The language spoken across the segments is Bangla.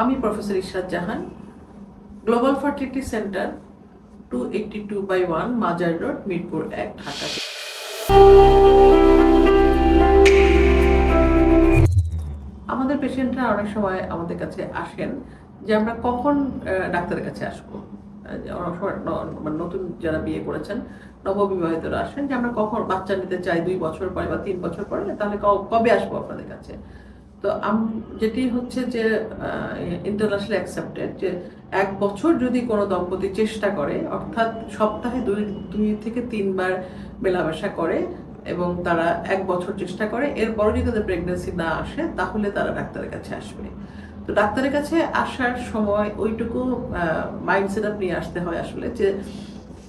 আমি professor Ishrat Jahan global fertility centre two eighty two by one Mazar road Mirpur এক ঢাকা আমাদের পেশেন্টরা অনেক সময় আমাদের কাছে আসেন যে আমরা কখন ডাক্তারের কাছে আসব। মানে নতুন যারা বিয়ে করেছেন, নববিবাহিতরা আসেন যে আমরা কখন বাচ্চা নিতে চাই, দুই বছর পরে বা তিন বছর পরে, তাহলে কবে আসব আপনাদের কাছে? তো যেটি হচ্ছে যে ইন্টারন্যাশনাল অ্যাকসেপ্টেড যে, এক বছর যদি কোনো দম্পতি চেষ্টা করে, অর্থাৎ সপ্তাহে দুই দুই থেকে তিনবার মেলামেশা করে এবং তারা এক বছর চেষ্টা করে এরপরে যদি তাদের প্রেগনেন্সি না আসে, তাহলে তারা ডাক্তারের কাছে আসবে। তো ডাক্তারের কাছে আসার সময় ওইটুকু মাইন্ডসেট আপ নিয়ে আসতে হয় আসলে যে,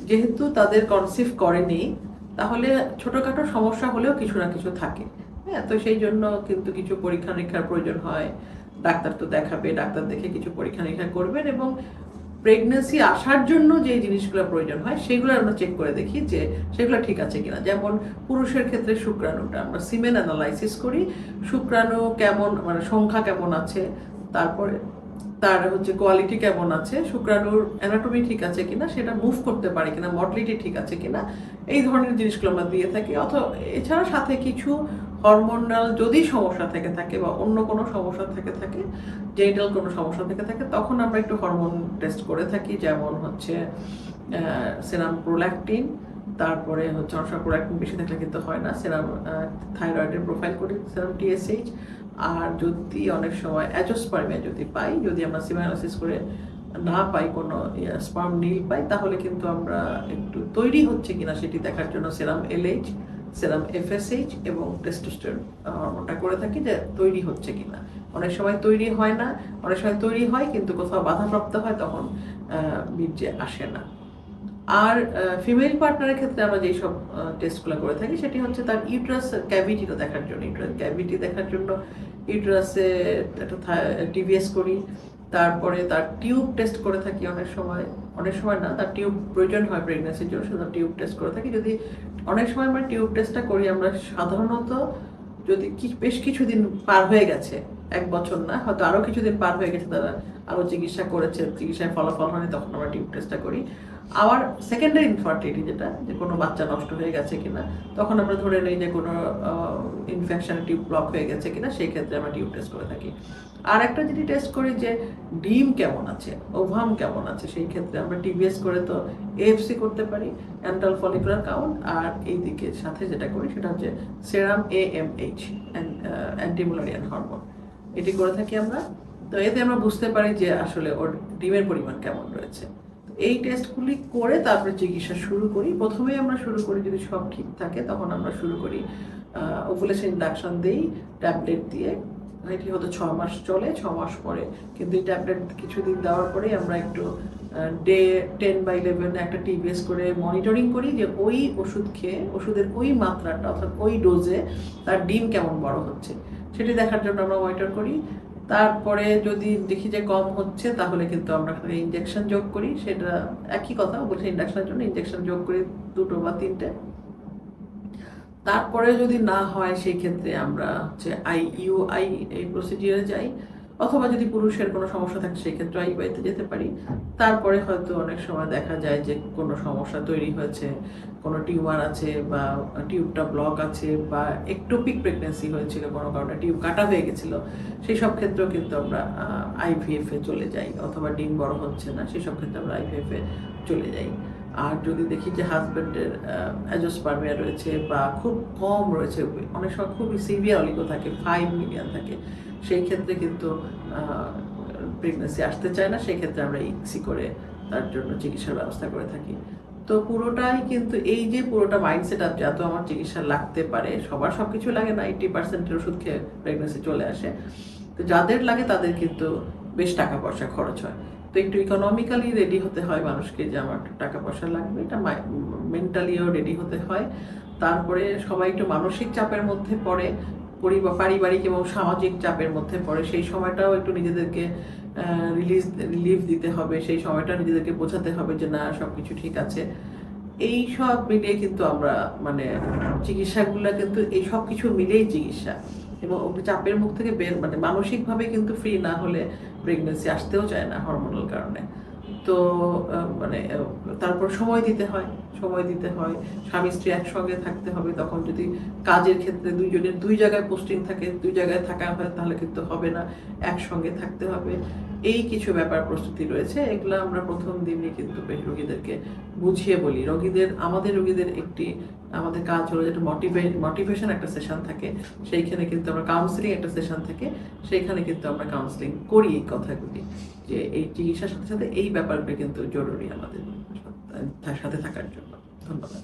যেহেতু তাদের কনসিভ করেনি, তাহলে ছোটোখাটো সমস্যা হলেও কিছু না কিছু থাকে। হ্যাঁ তো সেই জন্য কিন্তু কিছু পরীক্ষা নিরীক্ষার প্রয়োজন হয়। ডাক্তার তো দেখাবে, ডাক্তার দেখে কিছু পরীক্ষা নিরীক্ষা করবেন এবং প্রেগনেন্সি আসার জন্য যে জিনিসগুলো প্রয়োজন হয়, সেগুলো আমরা চেক করে দেখি যে সেগুলো ঠিক আছে কিনা। যেমন পুরুষের ক্ষেত্রে শুক্রাণুটা, আমরা সিমেন অ্যানালাইসিস করি, শুক্রাণু কেমন মানে সংখ্যা কেমন আছে, তারপরে তার হচ্ছে কোয়ালিটি কেমন আছে, শুক্রাণুর অ্যানাটমি ঠিক আছে কিনা, সেটা মুভ করতে পারে কিনা মডলিটি ঠিক আছে কিনা, এই ধরনের জিনিসগুলো আমরা দিয়ে থাকি। অথবা এছাড়া সাথে কিছু হরমোনাল যদি সমস্যা থেকে থাকে বা অন্য কোনো সমস্যা থেকে থাকে জেনিটাল কোনো সমস্যা থেকে থাকে, তখন আমরা একটু হরমোন টেস্ট করে থাকি, যেমন হচ্ছে সেরাম প্রোল্যাকটিন তারপরে হচ্ছে অনসা প্রোল্যাকটিন বেশি থাকলে কিন্তু হয় না, সেরাম থাইরয়েডের প্রোফাইল করি, সেরাম টিএসএইচ আর যদি অনেক সময় অ্যাজোস্পার্মিয়া যদি পাই, যদি আমরা সিমানালিসিস করে না পাই, কোনো স্পার্ম নীল পাই, তাহলে কিন্তু আমরা একটু তৈরি হচ্ছে কিনা সেটি দেখার জন্য সেরাম এলএইচ সেরাম এফএসএইচ এবং টেস্টোস্টেরন হরমোনটা করে থাকি যে তৈরি হচ্ছে কিনা। অনেক সময় তৈরি হয় না, অনেক সময় তৈরি হয়, কিন্তু কোথাও বাধাপ্রাপ্ত হয়, তখন বীর্যে আসে না। আর ফিমেল পার্টনারের ক্ষেত্রে আমরা যেই সব টেস্টগুলো করে থাকি, সেটি হচ্ছে তার ইউট্রাস ক্যাভিটিটা দেখার জন্য। ইউট্রাস ক্যাভিটি দেখার জন্য ইউট্রাসে একটা টিভিএস করি। তারপরে তার টিউব টেস্ট করে থাকি অনেক সময়। অনেক সময় না, তার টিউব প্রয়োজন হয় প্রেগনেন্সির জন্য সেটা টিউব টেস্ট করে থাকি। যদি অনেক সময় আমরা টিউব টেস্টটা করি, আমরা সাধারণত যদি কি- বেশ কিছুদিন পার হয়ে গেছে, এক বছর না, হয়তো আরও কিছুদিন পার হয়ে গেছে তারা আরও চিকিৎসা করেছে, চিকিৎসায় ফলাফল হয়নি, তখন আমরা টিউব টেস্টটা করি। আবার সেকেন্ডারি ইনফার্টিলিটি যেটা, যে কোনো বাচ্চা নষ্ট হয়ে গেছে কিনা, তখন আমরা ধরে নিই যে কোনো ইনফেকশন টিউব ব্লক হয়ে গেছে কিনা, সেই ক্ষেত্রে আমরা টিউব টেস্ট করে থাকি। আর একটা যেটি টেস্ট করি যে ডিম কেমন আছে, ওভাম কেমন আছে, সেই ক্ষেত্রে আমরা টিবিএস করে তো এএফসি করতে পারি অ্যান্টাল ফলিকুলার কাউন্ট আর এই দিকে সাথে যেটা করি সেটা হচ্ছে serum A M H anti Mullerian hormone এটি করে থাকি আমরা। তো এতে আমরা বুঝতে পারি যে আসলে ওর ডিমের পরিমাণ কেমন রয়েছে। এই টেস্টগুলি করে তারপরে চিকিৎসা শুরু করি। প্রথমেই আমরা শুরু করি যদি সব ঠিক থাকে, তখন আমরা শুরু করি ওভুলেশন ইন্ডাকশন দিই ট্যাবলেট দিয়ে। এটি হয়তো ছ মাস চলে, ছ মাস পরে। কিন্তু এই ট্যাবলেট কিছুদিন দেওয়ার পরে আমরা একটু ডে টেন বাই ইলেভেন একটা টিবিএস করে মনিটরিং করি যে ওই ওষুধ খেয়ে, ওষুধের ওই মাত্রাটা অর্থাৎ ওই ডোজে তার ডিম কেমন বড় হচ্ছে। সেটি দেখার জন্য আমরা মনিটর করি। তারপরে যদি দেখি যে কম হচ্ছে, তাহলে কিন্তু আমরা ইঞ্জেকশন যোগ করি। সেটা একই কথা বলছি ইন্ডাকশনের জন্য ইঞ্জেকশন যোগ করি দুটো বা তিনটে। তারপরে যদি না হয় সেই ক্ষেত্রে আমরা হচ্ছে আইইউআই ইউ আই এই প্রসিডিওরে যাই। অথবা যদি পুরুষের কোনো সমস্যা থাকে সেই ক্ষেত্রে আই বাড়িতে যেতে পারি। তারপরে হয়তো অনেক সময় দেখা যায় যে কোনো সমস্যা তৈরি হয়েছে, কোনো টিউমার আছে বা টিউবটা ব্লক আছে বা একটোপিক প্রেগনেন্সি হয়েছিল, কোনো কারণে টিউব কাটা হয়ে গেছিল সেই সব ক্ষেত্রেও কিন্তু আমরা আইভিএফে চলে যাই, অথবা ডিম বড় হচ্ছে না সেই সব ক্ষেত্রে আমরা আইভিএফ চলে যাই। আর যদি দেখি যে হাজব্যান্ডের অ্যাজোস্পার্মিয়া রয়েছে বা খুব কম রয়েছে, অনেক সময় খুবই সিভিয়ার অলিগো থাকে ফাইভ মিলিয়ন থাকে, সেই ক্ষেত্রে কিন্তু প্রেগনেন্সি আসতে চায় না, সেই ক্ষেত্রে আমরা ইক্সি করে তার জন্য চিকিৎসার ব্যবস্থা করে থাকি। তো পুরোটাই কিন্তু এই যে পুরোটা মাইন্ডসেট আপ যত আমার চিকিৎসা লাগতে পারে, সবার সব কিছু লাগে না এইটি পার্সেন্টের ওষুধ খেয়ে প্রেগনেন্সি চলে আসে। তো যাদের লাগে তাদের কিন্তু বেশ টাকা পয়সা খরচ হয়। তো একটু ইকোনমিক্যালি রেডি হতে হয় মানুষকে যে আমার টাকা পয়সা লাগবে, এটা মেন্টালিও রেডি হতে হয়। তারপরে সবাই একটু মানসিক চাপের মধ্যে পড়ে পরিবার পারিবারিক এবং সামাজিক চাপের মধ্যে পড়ে। সেই সময়টাও একটু নিজেদেরকে রিলিজ রিলিফ দিতে হবে। সেই সময়টা নিজেদেরকে বোঝাতে হবে যে না সব কিছু ঠিক আছে। এই সব মিলিয়ে কিন্তু আমরা মানে চিকিৎসাগুলো কিন্তু, এই সব কিছু মিলেই চিকিৎসা। এবং চাপের মুখ থেকে বের মানে মানসিকভাবে কিন্তু ফ্রি না হলে প্রেগনেন্সি আসতেও চায় না হরমোনাল কারণে। তো মানে তারপর সময় দিতে হয়, সময় দিতে হয়। স্বামী, স্ত্রী একসঙ্গে থাকতে হবে। তখন যদি কাজের ক্ষেত্রে দুইজনের দুই জায়গায় পোস্টিং থাকে, দুই জায়গায় থাকা হয়, তাহলে কিন্তু হবে না। একসঙ্গে থাকতে হবে। এই কিছু ব্যাপার প্রস্তুতি রয়েছে। এগুলো আমরা প্রথম দিনই কিন্তু রোগীদেরকে বুঝিয়ে বলি। রোগীদের, আমাদের রোগীদের একটি, আমাদের কাজ হলো যেটা মোটিভে মোটিভেশন একটা সেশন থাকে। সেইখানে কিন্তু আমরা কাউন্সিলিং একটা সেশন থাকে। সেইখানে কিন্তু আমরা কাউন্সিলিং করি এই কথাগুলি। যে এই চিকিৎসার সাথে সাথে এই ব্যাপারগুলো কিন্তু জরুরি আমাদের তার সাথে থাকার জন্য। ধন্যবাদ।